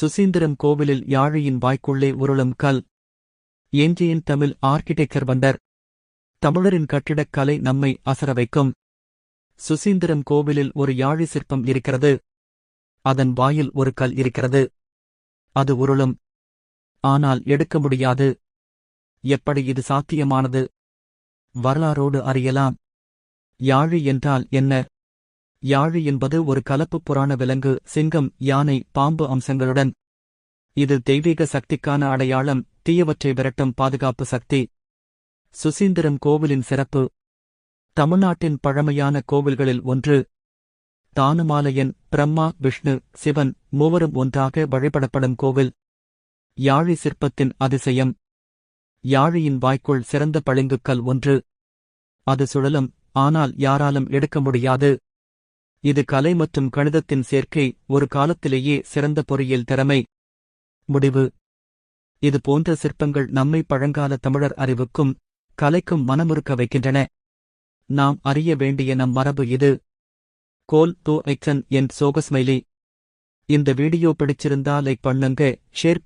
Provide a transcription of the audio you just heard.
சுசீந்திரம் கோவிலில் யாழையின் வாய்க்குள்ளே உருளும் கல். ஏஞ்சியின் தமிழ் ஆர்கிடெக்சர் வந்தர் தமிழரின் கட்டிடக் கலை நம்மை அசர வைக்கும். சுசீந்திரம் கோவிலில் ஒரு யாழி சிற்பம் இருக்கிறது. அதன் வாயில் ஒரு கல் இருக்கிறது. அது உருளும். ஆனால் எடுக்க முடியாது. எப்படி இது சாத்தியமானது? வரலாறோடு அறியலாம். யாழி என்றால் என்ன? யாழி என்பது ஒரு கலப்பு புராண விலங்கு சிங்கம் யானை பாம்பு அம்சங்களுடன். இது தெய்வீக சக்திக்கான அடையாளம் தீயவற்றை விரட்டும் பாதுகாப்பு சக்தி. சுசீந்திரம் கோவிலின் சிறப்பு. தமிழ்நாட்டின் பழமையான கோவில்களில் ஒன்று. தானுமாலையன் பிரம்மா விஷ்ணு சிவன் மூவரும் ஒன்றாக வழிபடப்படும் கோவில். யாழி சிற்பத்தின் அதிசயம். யாழியின் வாய்க்குள் சிறந்த பளிங்குக்கல் ஒன்று. அது சுழலும் ஆனால் யாராலும் எடுக்க முடியாது. இது கலை மற்றும் கணிதத்தின் சேர்க்கை ஒரு காலத்திலேயே சிறந்த பொறியியல் திறமை. முடிவு. இது போன்ற சிற்பங்கள் நம்மை பழங்கால தமிழர் அறிவுக்கும் கலைக்கும் மனமுறுக்க வைக்கின்றன. நாம் அறிய வேண்டிய நம் மரபு இது. கோல் தோ எக்ஸன் என் சோகஸ்மைலி. இந்த வீடியோ பிடிச்சிருந்தா லைக் பண்ணுங்க ஷேர்